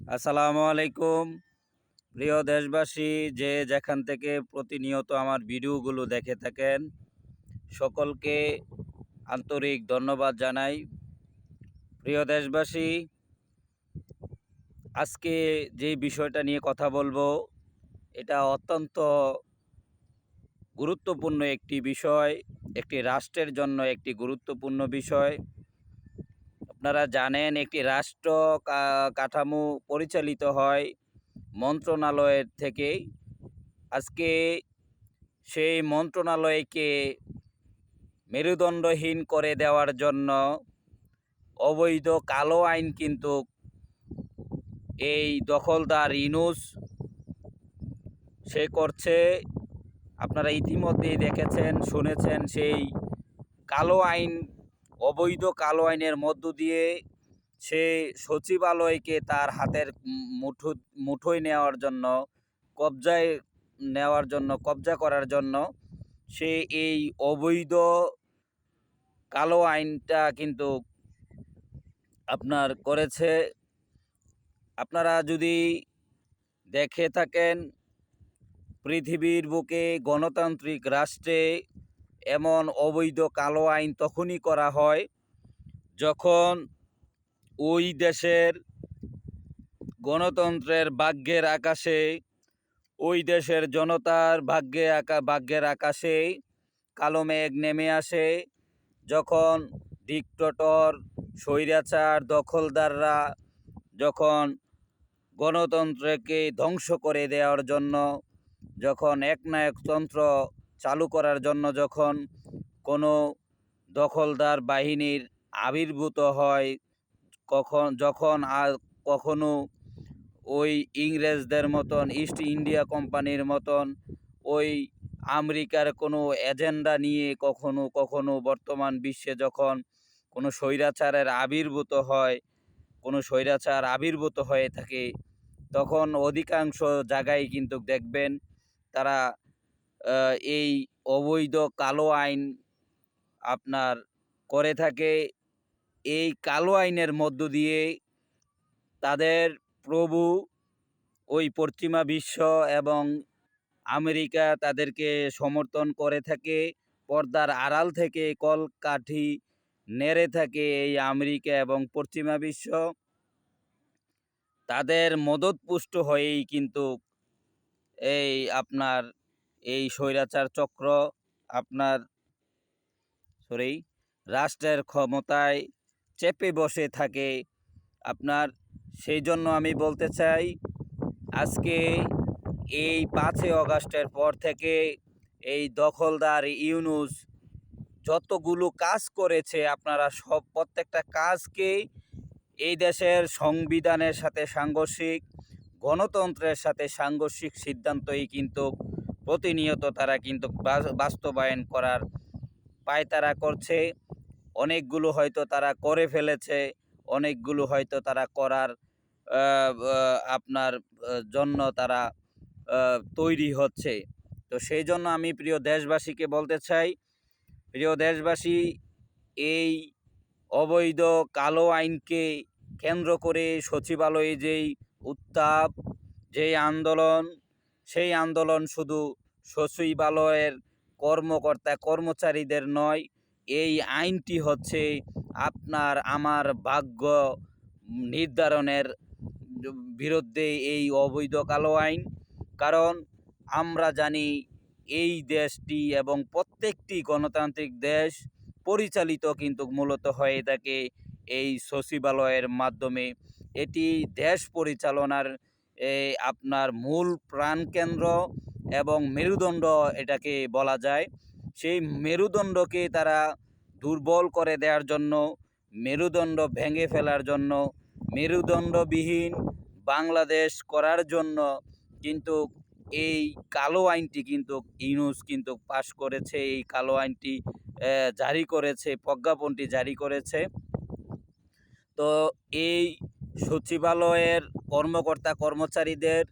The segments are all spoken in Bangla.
আসসালামু আলাইকুম প্রিয় দেশবাসী, যে যেখান থেকে প্রতিনিয়ত আমার ভিডিওগুলো দেখে থাকেন, সকলকে আন্তরিক ধন্যবাদ জানাই। প্রিয় দেশবাসী, আজকে যে বিষয়টা নিয়ে কথা বলব, এটা অত্যন্ত গুরুত্বপূর্ণ একটি বিষয়, একটি রাষ্ট্রের জন্য একটি গুরুত্বপূর্ণ বিষয়। আপনারা জানেন একটি রাষ্ট্র কাঠামো পরিচালিত হয় মন্ত্রণালয়ের থেকে আজকে সেই মন্ত্রণালয়কে মেরুদণ্ডহীন করে দেওয়ার জন্য অবৈধ কালো আইন কিন্তু এই দখলদার ইনুস সে করছে। আপনারা ইতিমধ্যেই দেখেছেন, শুনেছেন সেই কালো আইন অবৈধ কালো আইনের মধ্য দিয়ে সে সচিবালয়কে তার হাতের মুঠো, মুঠোয় নেওয়ার জন্য, কবজায় নেওয়ার জন্য, কবজা করার জন্য সে এই অবৈধ কালো আইনটা কিন্তু আপনার করেছে। আপনারা যদি দেখে থাকেন, পৃথিবীর বুকে গণতান্ত্রিক রাষ্ট্রে এমন অবৈধ কালো আইন তখনই করা হয় যখন ওই দেশের গণতন্ত্রের ভাগ্যের আকাশে, ওই দেশের জনতার ভাগ্যে আকা, ভাগ্যের আকাশে কালো মেঘ নেমে আসে। যখন ডিক্টটর, স্বৈরাচার, দখলদাররা যখন গণতন্ত্রকে ধ্বংস করে দেওয়ার জন্য, যখন একনায়কতন্ত্র চালু করার জন্য যখন কোনো দখলদার বাহিনীর আবির্ভূত হয়, কখন, যখন আর কখনো ওই ইংরেজদের মতন, ইস্ট ইন্ডিয়া কোম্পানির মতন, ওই আমেরিকার কোনো এজেন্ডা নিয়ে কখনো কখনো বর্তমান বিশ্বে যখন কোনো স্বৈরাচারের আবির্ভূত হয়, কোনো স্বৈরাচার আবির্ভূত হয়ে থাকে, তখন অধিকাংশ জায়গায় কিন্তু দেখবেন তারা এই অবৈধ কালো আইন আপনার করে থাকে। এই কালো আইনের মধ্য দিয়ে তাদের প্রভু ওই পশ্চিমা বিশ্ব এবং আমেরিকা তাদেরকে সমর্থন করে থাকে। পর্দার আড়াল থেকে কলকাঠি নেড়ে থাকে এই আমেরিকা এবং পশ্চিমা বিশ্ব। তাদের মদতপুষ্ট হয়েই কিন্তু এই আপনার এই স্বৈরাচার চক্র আপনার সরি রাষ্ট্রের ক্ষমতায় চেপে বসে থাকে। আপনার সেই জন্য আমি বলতে চাই, আজকে এই পাঁচই অগাস্টের পর থেকে এই দখলদার ইউনুস যতগুলো কাজ করেছে, আপনারা সব প্রত্যেকটা কাজকে এই দেশের সংবিধানের সাথে সাংঘর্ষিক, গণতন্ত্রের সাথে সাংঘর্ষিক সিদ্ধান্তই কিন্তু প্রতিনিয়ত তারা কিন্তু বাস্তবায়ন করার পায়তারা করছে। অনেকগুলো হয়তো তারা করে ফেলেছে, অনেকগুলো হয়তো তারা করার আপনার জন্য তারা তৈরি হচ্ছে। তো সেই জন্য আমি প্রিয় দেশবাসীকে বলতে চাই, প্রিয় দেশবাসী, এই অবৈধ কালো আইনকে কেন্দ্র করে সচিবালয়ে যেই উত্তাপ, যেই আন্দোলন সেই আন্দোলন শুধু সচিবালয়ের কর্মকর্তা, কর্মচারীদের নয়, এই আইনটি হচ্ছে আপনার আমার ভাগ্য নির্ধারণের বিরুদ্ধে এই অবৈধ কালো আইন। কারণ আমরা জানি এই দেশটি এবং প্রত্যেকটি গণতান্ত্রিক দেশ পরিচালিত কিন্তু মূলত হয়ে থাকে এই সচিবালয়ের মাধ্যমে। এটি দেশ পরিচালনার এ, আপনার মূল প্রাণকেন্দ্র এবং মেরুদণ্ড এটাকে বলা যায়। সেই মেরুদণ্ডকে তারা দুর্বল করে দেওয়ার জন্য মেরুদণ্ড ভেঙে ফেলার জন্য মেরুদণ্ডবিহীন বাংলাদেশ করার জন্য কিন্তু এই কালো আইনটি কিন্তু ইউনুস কিন্তু পাশ করেছে এই কালো আইনটি জারি করেছে প্রজ্ঞাপনটি জারি করেছে। তো এই সচিবালয়ের কর্মকর্তা, কর্মচারীদের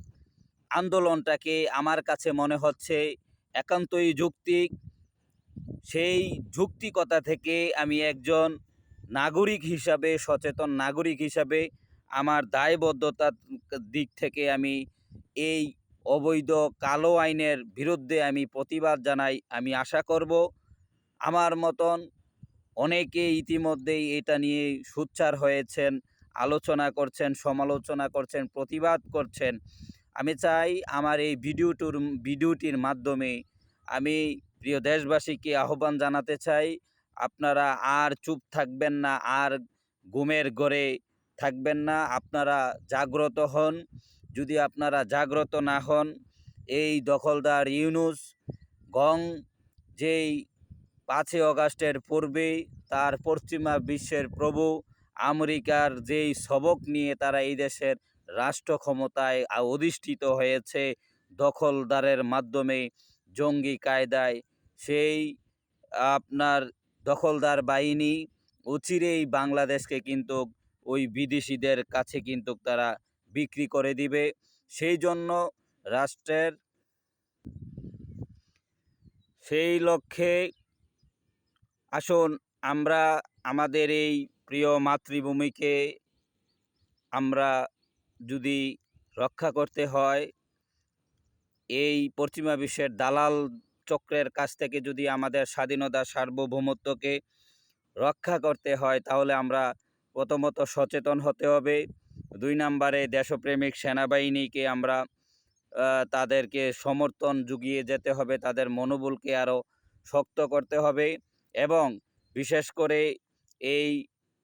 আন্দোলনটাকে আমার কাছে মনে হচ্ছে একান্তই যৌক্তিক সেই যৌক্তিকতা থেকে আমি একজন নাগরিক হিসাবে, সচেতন নাগরিক হিসাবে আমার দায়বদ্ধতার দিক থেকে আমি এই অবৈধ কালো আইনের বিরুদ্ধে আমি প্রতিবাদ জানাই, আমি আশা করব। আমার মতন অনেকে ইতিমধ্যেই এটা নিয়ে সোচ্চার হয়েছেন। আলোচনা করছেন, সমালোচনা করছেন, প্রতিবাদ করছেন। আমি চাই আমার এই ভিডিওটুর, ভিডিওটির মাধ্যমে আমি প্রিয় দেশবাসীকে আহ্বান জানাতে চাই, আপনারা আর চুপ থাকবেন না, আর ঘুমের ঘরে থাকবেন না, আপনারা জাগ্রত হন। যদি আপনারা জাগ্রত না হন, এই দখলদার ইউনুস গং যেই পাঁচই অগাস্টের পূর্বে তার পশ্চিমা বিশ্বের প্রভু আমেরিকার যেই সবক নিয়ে তারা এই দেশের রাষ্ট্র ক্ষমতায় অধিষ্ঠিত হয়েছে, দখলদারের মাধ্যমে জঙ্গি কায়দায়, সেই আপনার দখলদার বাহিনী অচিরেই বাংলাদেশকে কিন্তু ওই বিদেশিদের কাছে কিন্তু তারা বিক্রি করে দিবে। সেই জন্য রাষ্ট্রের সেই লক্ষ্যে আসুন, আমরা আমাদের এই প্রিয় মাতৃভূমিকে আমরা যদি রক্ষা করতে হয়, এই পশ্চিমা বিশ্বের দালাল চক্রের কাছ থেকে যদি আমাদের স্বাধীনতা সার্বভৌমত্বকে রক্ষা করতে হয়, তাহলে আমরা প্রথমত সচেতন হতে হবে। দুই নম্বরে দেশপ্রেমিক সেনাবাহিনীকে আমরা তাদেরকে সমর্থন জুগিয়ে যেতে হবে, তাদের মনোবলকে আরও শক্ত করতে হবে এবং বিশেষ করে এই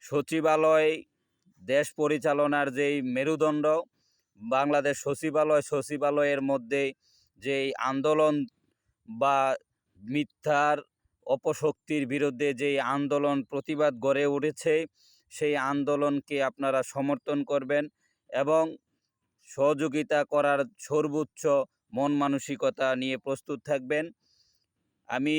সচিবালয়, দেশ পরিচালনার যেই মেরুদণ্ড, বাংলাদেশ সচিবালয়, সচিবালয়ের মধ্যে যেই আন্দোলন বা মিথ্যার অপশক্তির বিরুদ্ধে যেই আন্দোলন প্রতিবাদ গড়ে উঠেছে, সেই আন্দোলনকে আপনারা সমর্থন করবেন এবং সহযোগিতা করার সর্বোচ্চ মন মানসিকতা নিয়ে প্রস্তুত থাকবেন। আমি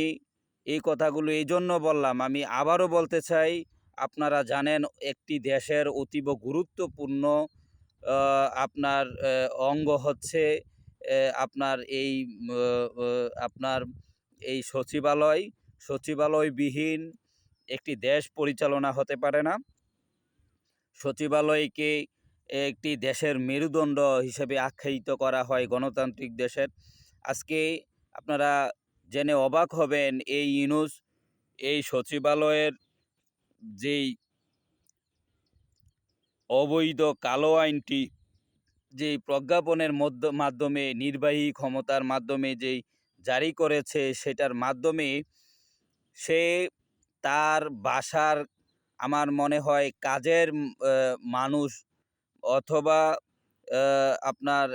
এই কথাগুলো এই জন্য বললাম, আমি আবারও বলতে চাই আপনারা জানেন একটি দেশের অতীব গুরুত্বপূর্ণ আপনার অঙ্গ হচ্ছে আপনার এই আপনার এই সচিবালয়। সচিবালয়বিহীন একটি দেশ পরিচালনা হতে পারে না। সচিবালয়কে একটি দেশের মেরুদণ্ড হিসেবে আখ্যায়িত করা হয় গণতান্ত্রিক দেশের। আজকে আপনারা জেনে অবাক হবেন, এই ইউনুস এই সচিবালয়ের যেই অবৈধ কালো আইনটি যেই প্রজ্ঞাপনের মধ্য, মাধ্যমে, নির্বাহী ক্ষমতার মাধ্যমে যেই জারি করেছে সেটার মাধ্যমে সে তার বাসার, আমার মনে হয়, কাজের মানুষ অথবা আপনার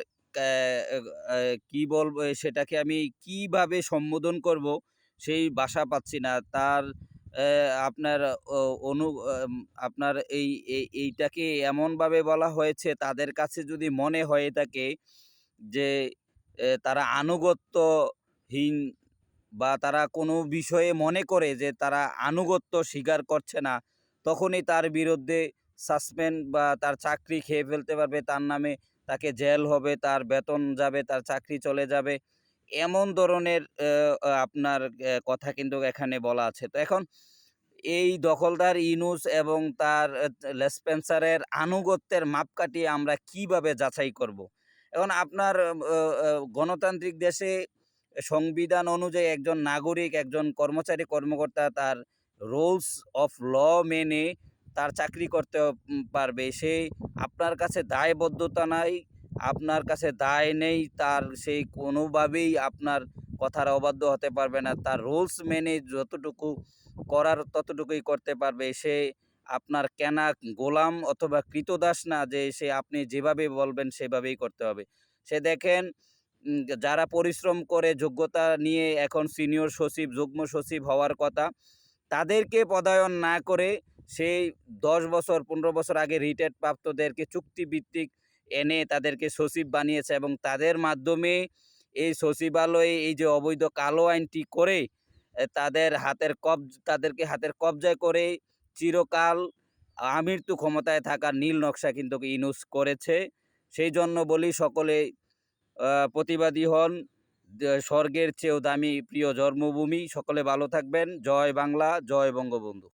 কি বলব, সেটাকে আমি কীভাবে সম্বোধন করব, সেই বাসা পাচ্ছি না। তার আপনার অনু আপনার এই এই- এইটাকে এমনভাবে বলা হয়েছে, তাদের কাছে যদি মনে হয়ে থাকে যে তারা আনুগত্যহীন বা তারা কোনো বিষয়ে মনে করে যে, তারা আনুগত্য স্বীকার করছে না, তখনই তার বিরুদ্ধে সাসপেন্ড বা তার চাকরি খেয়ে ফেলতে পারবে, তার নামে তাকে জেল হবে, তার বেতন যাবে, তার চাকরি চলে যাবে এমন ধরনের আপনার কথা কিন্তু এখানে বলা আছে তো এখন এই দখলদার ইনুস এবং তার লেসপেন্সারের আনুগত্যের মাপকাঠি আমরা কীভাবে যাচাই করব। এখন আপনার গণতান্ত্রিক দেশে সংবিধান অনুযায়ী একজন নাগরিক, একজন কর্মচারী, কর্মকর্তা তার রুলস অফ ল মেনে তার চাকরি করতে পারবে সে আপনার কাছে দায়বদ্ধতা নাই আপনার কাছে দায় নেই, তার সেই কোনোভাবেই আপনার কথার অবাধ্য হতে পারবে না। তার রুলস মেনে যতটুকু করার ততটুকুই করতে পারবে। সে আপনার কেনা গোলাম অথবা কৃতদাস না যে সে আপনি যেভাবে বলবেন সেভাবেই করতে হবে। সে দেখেন যারা পরিশ্রম করে যোগ্যতা নিয়ে এখন সিনিয়র সচিব, যুগ্ম সচিব হওয়ার কথা, তাদেরকে পদায়ন না করে সেই দশ বছর, পনেরো বছর আগে রিটায়ার্ড প্রাপ্তদেরকে চুক্তিভিত্তিক এনে তাদেরকে সচিব বানিয়েছে এবং তাদের মাধ্যমে এই সচিবালয়ে এই যে অবৈধ কালো আইনটি করে তাদের হাতের কব, তাদেরকে হাতের কবজায় করে চিরকাল আমৃত্যু ক্ষমতায় থাকা নীল নকশা কিন্তু ইনুস করেছে। সেই জন্য বলি সকলে প্রতিবাদী হন। স্বর্গের চেয়েও দামি প্রিয় জন্মভূমি। সকলে ভালো থাকবেন। জয় বাংলা, জয় বঙ্গবন্ধু।